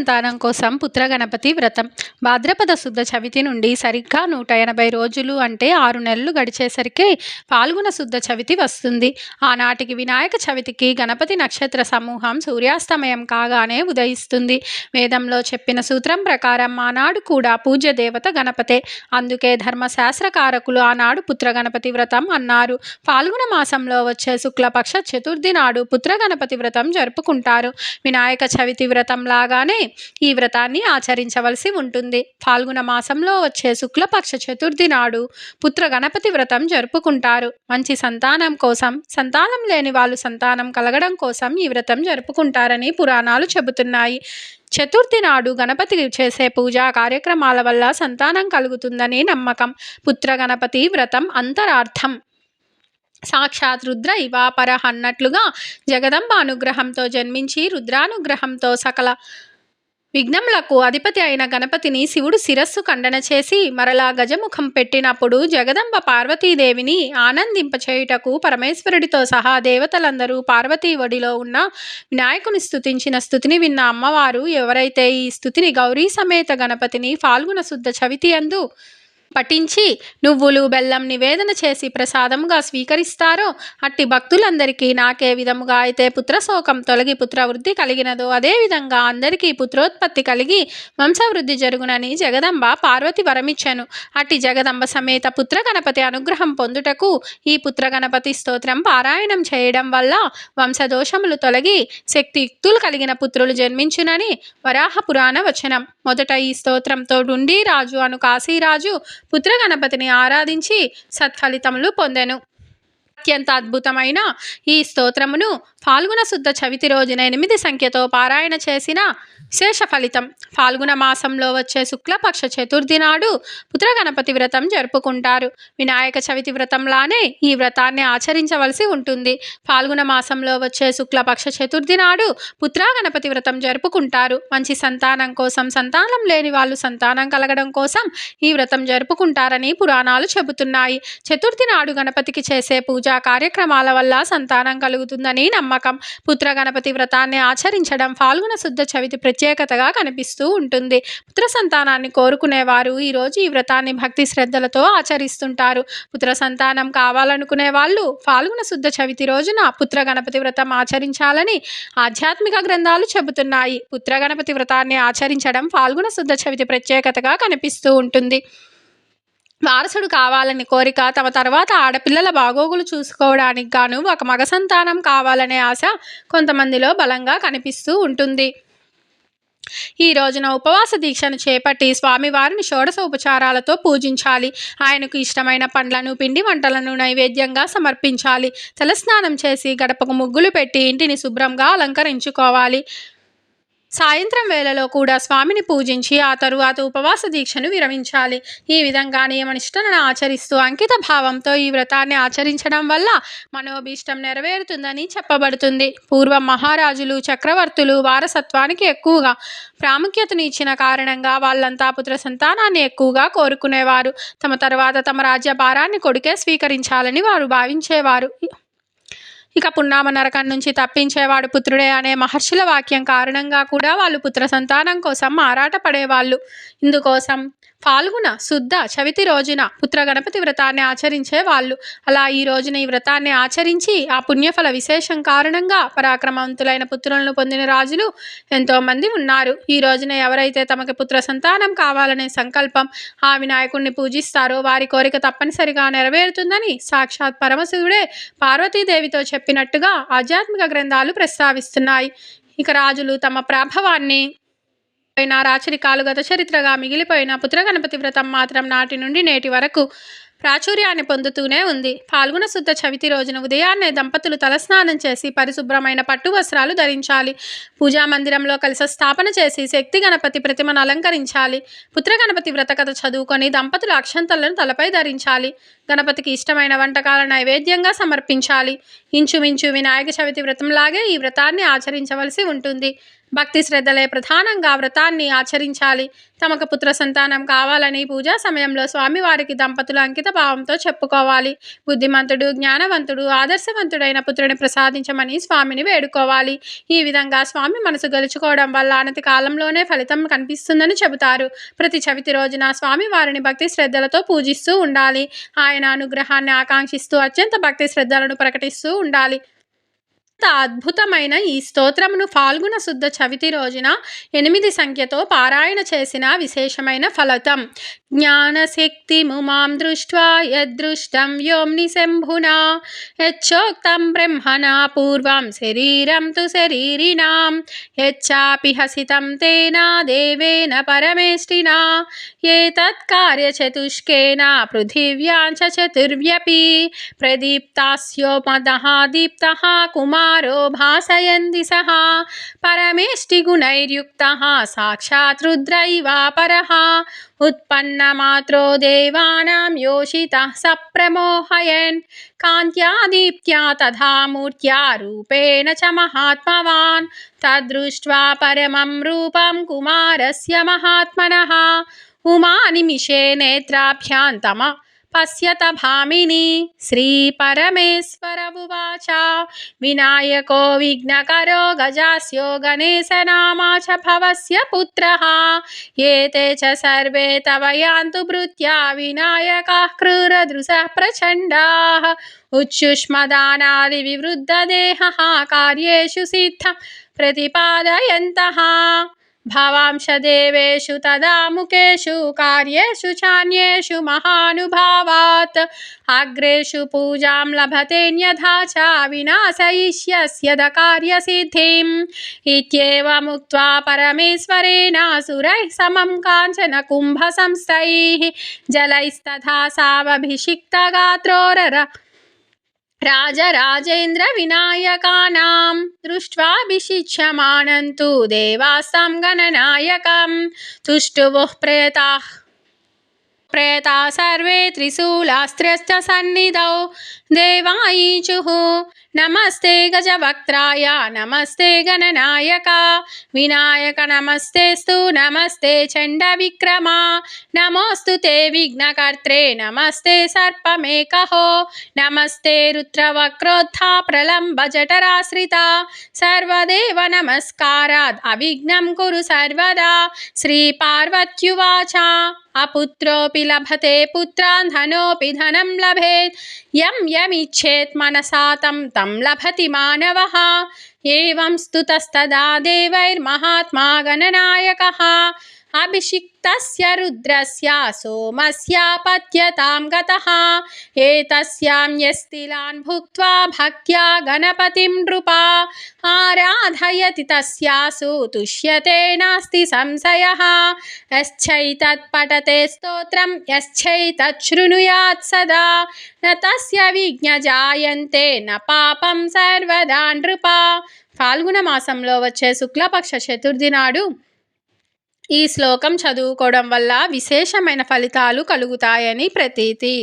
సంతానం కోసం పుత్రగణపతి వ్రతం. భాద్రపద శుద్ధ చవితి నుండి సరిగ్గా నూట ఎనభై రోజులు అంటే ఆరు నెలలు గడిచేసరికి పాల్గొన శుద్ధ చవితి వస్తుంది. ఆనాటికి వినాయక చవితికి గణపతి నక్షత్ర సమూహం సూర్యాస్తమయం కాగానే ఉదయిస్తుంది. వేదంలో చెప్పిన సూత్రం ప్రకారం ఆనాడు కూడా పూజ్య దేవత గణపతే. అందుకే ధర్మశాస్త్రకారకులు ఆనాడు పుత్రగణపతి వ్రతం అన్నారు. పాల్గొన మాసంలో వచ్చే శుక్లపక్ష చతుర్థి నాడు పుత్రగణపతి వ్రతం జరుపుకుంటారు. వినాయక చవితి వ్రతం లాగానే ఈ వ్రతాన్ని ఆచరించవలసి ఉంటుంది. ఫాల్గుణ మాసంలో వచ్చే శుక్లపక్ష చతుర్థి నాడు పుత్ర గణపతి వ్రతం జరుపుకుంటారు. మంచి సంతానం కోసం సంతానం లేని వాళ్ళు సంతానం కలగడం కోసం ఈ వ్రతం జరుపుకుంటారని పురాణాలు చెబుతున్నాయి. చతుర్థి నాడు గణపతికి చేసే పూజా కార్యక్రమాల వల్ల సంతానం కలుగుతుందని నమ్మకం. పుత్ర గణపతి వ్రతం అంతరార్థం. సాక్షాత్ రుద్ర ఇవాపర అన్నట్లుగా జగదంబ అనుగ్రహంతో జన్మించి రుద్రానుగ్రహంతో సకల విఘ్నములకు అధిపతి అయిన గణపతిని శివుడు శిరస్సు ఖండన చేసి మరలా గజముఖం పెట్టినప్పుడు జగదంబ పార్వతీదేవిని ఆనందింపచేయుటకు పరమేశ్వరుడితో సహా దేవతలందరూ పార్వతీ ఒడిలో ఉన్న వినాయకుని స్థుతించిన స్థుతిని విన్న అమ్మవారు ఎవరైతే ఈ స్థుతిని గౌరీ సమేత గణపతిని ఫాల్గుణ శుద్ధ చవితి అందు పఠించి నువ్వులు బెల్లం నివేదన చేసి ప్రసాదముగా స్వీకరిస్తారో అట్టి భక్తులందరికీ నాకే విధముగా అయితే పుత్రశోకం తొలగి పుత్రవృద్ధి కలిగినదో అదేవిధంగా అందరికీ పుత్రోత్పత్తి కలిగి వంశవృద్ధి జరుగునని జగదంబ పార్వతి వరమిచ్చెను. అట్టి జగదంబ సమేత పుత్ర గణపతి అనుగ్రహం పొందుటకు ఈ పుత్ర గణపతి స్తోత్రం పారాయణం చేయడం వల్ల వంశదోషములు తొలగి శక్తియుక్తులు కలిగిన పుత్రులు జన్మించునని వరాహ పురాణ వచనం. మొదట ఈ స్తోత్రంతో డుండి రాజు అను కాశీరాజు పుత్ర గణపతిని ఆరాధించి సత్ఫలితములు పొందెను. అత్యంత అద్భుతమైన ఈ స్తోత్రమును ఫాల్గుణ శుద్ధ చవితి రోజున ఎనిమిది సంఖ్యతో పారాయణ చేసిన విశేష ఫలితం. ఫాల్గుణ మాసంలో వచ్చే శుక్లపక్ష చతుర్థి నాడు పుత్ర గణపతి వ్రతం జరుపుకుంటారు. వినాయక చవితి వ్రతంలానే ఈ వ్రతాన్ని ఆచరించవలసి ఉంటుంది. ఫాల్గుణ మాసంలో వచ్చే శుక్లపక్ష చతుర్థి నాడు పుత్ర గణపతి వ్రతం జరుపుకుంటారు. మంచి సంతానం కోసం సంతానం లేని వాళ్ళు సంతానం కలగడం కోసం ఈ వ్రతం జరుపుకుంటారని పురాణాలు చెబుతున్నాయి. చతుర్థి నాడు గణపతికి చేసే పూజ కార్యక్రమాల వల్ల సంతానం కలుగుతుందని నమ్మకం. పుత్ర గణపతి వ్రతాన్ని ఆచరించడం ఫాల్గుణ శుద్ధ చవితి ప్రత్యేకతగా కనిపిస్తూ ఉంటుంది. పుత్ర సంతానాన్ని కోరుకునేవారు ఈరోజు ఈ వ్రతాన్ని భక్తి శ్రద్ధలతో ఆచరిస్తుంటారు. పుత్ర సంతానం కావాలనుకునే వాళ్ళు ఫాల్గుణ శుద్ధ చవితి రోజున పుత్ర గణపతి వ్రతం ఆచరించాలని ఆధ్యాత్మిక గ్రంథాలు చెబుతున్నాయి. పుత్ర గణపతి వ్రతాన్ని ఆచరించడం ఫాల్గుణ శుద్ధ చవితి ప్రత్యేకతగా కనిపిస్తూ ఉంటుంది. వారసుడు కావాలని కోరిక తమ తర్వాత ఆడపిల్లల బాగోగులు చూసుకోవడానికి గాను ఒక మగ సంతానం కావాలనే ఆశ కొంతమందిలో బలంగా కనిపిస్తూ ఉంటుంది. ఈ రోజున ఉపవాస దీక్షను చేపట్టి స్వామివారిని షోడశ ఉపచారాలతో పూజించాలి. ఆయనకు ఇష్టమైన పండ్లను పిండి వంటలను నైవేద్యంగా సమర్పించాలి. తలస్నానం చేసి గడపకు ముగ్గులు పెట్టి ఇంటిని శుభ్రంగా అలంకరించుకోవాలి. సాయంత్రం వేళలో కూడా స్వామిని పూజించి ఆ తరువాత ఉపవాస దీక్షను విరమించాలి. ఈ విధంగా నియమనిష్టలను ఆచరిస్తూ అంకిత భావంతో ఈ వ్రతాన్ని ఆచరించడం వల్ల మనోభీష్టం నెరవేరుతుందని చెప్పబడుతుంది. పూర్వం మహారాజులు చక్రవర్తులు వారసత్వానికి ఎక్కువగా ప్రాముఖ్యతను ఇచ్చిన కారణంగా వాళ్ళంతా పుత్ర సంతానాన్ని ఎక్కువగా కోరుకునేవారు. తమ తర్వాత తమ రాజ్య భారాన్ని కొడుకే స్వీకరించాలని వారు భావించేవారు. ఇక పున్నామ నరకం నుంచి తప్పించేవాడు పుత్రుడే అనే మహర్షుల వాక్యం కారణంగా కూడా వాళ్ళు పుత్ర సంతానం కోసం ఆరాటపడేవాళ్ళు. ఇందుకోసం ఫాల్గుణ శుద్ధ చవితి రోజున పుత్ర గణపతి వ్రతాన్ని ఆచరించే వాళ్ళు. అలా ఈ రోజున ఈ వ్రతాన్ని ఆచరించి ఆ పుణ్యఫల విశేషం కారణంగా పరాక్రమవంతులైన పుత్రులను పొందిన రాజులు ఎంతోమంది ఉన్నారు. ఈ రోజున ఎవరైతే తమకి పుత్ర సంతానం కావాలనే సంకల్పం ఆ వినాయకుడిని పూజిస్తారో వారి కోరిక తప్పనిసరిగా నెరవేరుతుందని సాక్షాత్ పరమశివుడే పార్వతీదేవితో చెప్పినట్టుగా ఆధ్యాత్మిక గ్రంథాలు ప్రస్తావిస్తున్నాయి. ఇక రాజులు తమ ప్రాభవాన్ని పోయిన రాచరికాలు గత చరిత్రగా మిగిలిపోయిన పుత్రగణపతి వ్రతం మాత్రం నాటి నుండి నేటి వరకు ప్రాచుర్యాన్ని పొందుతూనే ఉంది. పాల్గొన శుద్ధ చవితి రోజున ఉదయాన్నే దంపతులు తలస్నానం చేసి పరిశుభ్రమైన పట్టు వస్త్రాలు ధరించాలి. పూజా మందిరంలో కలశ స్థాపన చేసి శక్తి గణపతి ప్రతిమను అలంకరించాలి. పుత్ర గణపతి వ్రత కథ చదువుకొని దంపతులు అక్షంతలను తలపై ధరించాలి. గణపతికి ఇష్టమైన వంటకాల నైవేద్యంగా సమర్పించాలి. ఇంచుమించు వినాయక చవితి వ్రతంలాగే ఈ వ్రతాన్ని ఆచరించవలసి ఉంటుంది. భక్తి శ్రద్ధలే ప్రధానంగా వ్రతాన్ని ఆచరించాలి. తమకు పుత్ర సంతానం కావాలని పూజా సమయంలో స్వామివారికి దంపతులు అంకిత భావంతో చెప్పుకోవాలి. బుద్ధిమంతుడు జ్ఞానవంతుడు ఆదర్శవంతుడైన పుత్రుని ప్రసాదించమని స్వామిని వేడుకోవాలి. ఈ విధంగా స్వామి మనసు గెలుచుకోవడం వల్ల అనతి కాలంలోనే ఫలితం కనిపిస్తుందని చెబుతారు. ప్రతి చవితి రోజున స్వామి వారిని భక్తి శ్రద్ధలతో పూజిస్తూ ఉండాలి. ఆయన అనుగ్రహాన్ని ఆకాంక్షిస్తూ అత్యంత భక్తి శ్రద్ధలను ప్రకటిస్తూ ఉండాలి. అద్భుతమైన ఈ స్తోత్రమును ఫాల్గుణ శుద్ధ చవితి రోజున ఎనిమిది సంఖ్యతో పారాయణ చేసిన విశేషమైన ఫలితం. జ్ఞానశక్తి ముమాం దృష్ట్వా యదృష్టం వ్యోమ్ని శంభునా. యచ్చోక్తం బ్రహ్మణా పూర్వం శరీరం తు శరీరిణాం. యచ్చాపి హసితం తేనా దేవేన పరమేష్టినా. ఏ తత్కార్యచతుష్కేన పృథివ్యాం చ చతుర్వ్యపి. ప్రదీప్తాస్యోమదః దీప్తः కుమారో कुमारो भासयन्ति सः। परमेष्टिगुणैर्युक्तः, साक्षात् रुद्रैवापरः उत्पन्नमात्रो देवानां योषितः स प्रमोहयन् कान्त्या दीप्त्या तथा मूर्त्या रूपेण च महात्मवान्। तद्दृष्ट्वा परमं रूपं कुमारस्य महात्मनः। उमानिमिषे नेत्राभ्यान्तम पश्यत भामिनी श्रीपरमेश्वर उवाच विनायको विघ्नकरो गजास्यो गणेशनामा च भवस्य पुत्रः। एते च सर्वे तव यान्तु भृत्या विनायकाः क्रूरदृशः प्रचण्डाः। उच्छुष्मदानादिविवृद्धदेहः कार्येषु सिद्धं प्रतिपादयन्तः। भवांशदेवेषु तदा मुखेषु कार्येषु, चान्येषु महानुभावात्। अग्रेषु पूजां लभतेऽन्यथा च विनाशयिष्यस्य कार्यसिद्धिम्। इत्येवमुक्त्वा परमेश्वरेण सुरैः समं काञ्चन कुम्भसंस्थैः जलैस्तथा सावभिषिक्तगात्रोरर రాజరాజేంద్ర వినాయకానాం దృష్ట్వాభిషిచ్యమానం తు దేవాస్తాం గణనాయకం తుష్టువో ప్రేతాః प्रेता सर्वे त्रिशूलास्त्रश्च सन्निधौ देवायीचुः नमस्ते गजवक्त्राय नमस्ते गणनायक विनायक नमस्तेस्तु नमस्ते चण्डविक्रमा नमोऽस्तु ते विघ्नकर्त्रे नमस्ते सर्पमेकहो नमस्ते रुद्रवक्रोत्था प्रलम्बजठराश्रिता सर्वदेव नमस्कारात् अविघ्नं कुरु सर्वदा श्रीपार्वत्युवाच अपुत्रोऽपि लभते, पुत्रान् धनोऽपि धनं लभेत्। यं यमिच्छेत् मनसा, तं तं लभति मानवः। एवं स्तुतस्तदा देवैर्महात्मा गणनायकः। తస్య రుద్రస్య సోమస్య గత ఏతస్యాం యస్తిలాన్ భుక్త్వా భక్త్యా గణపతిం నృప ఆరాధయతి తస్యాసు తుష్యతే నాస్తి సంశయ యశ్చైతత్పటతే స్తోత్రం యశ్చైతశృణుయాత్ సదా న తస్య విజ్ఞజాయంతే న పాపం సర్వదా నృప ఫాల్గుణ మాసంలో వచ్చే శుక్లపక్ష చతుర్థి నాడు ఈ శ్లోకం చదువుకోవడం వల్ల విశేషమైన ఫలితాలు కలుగుతాయని ప్రతీతి.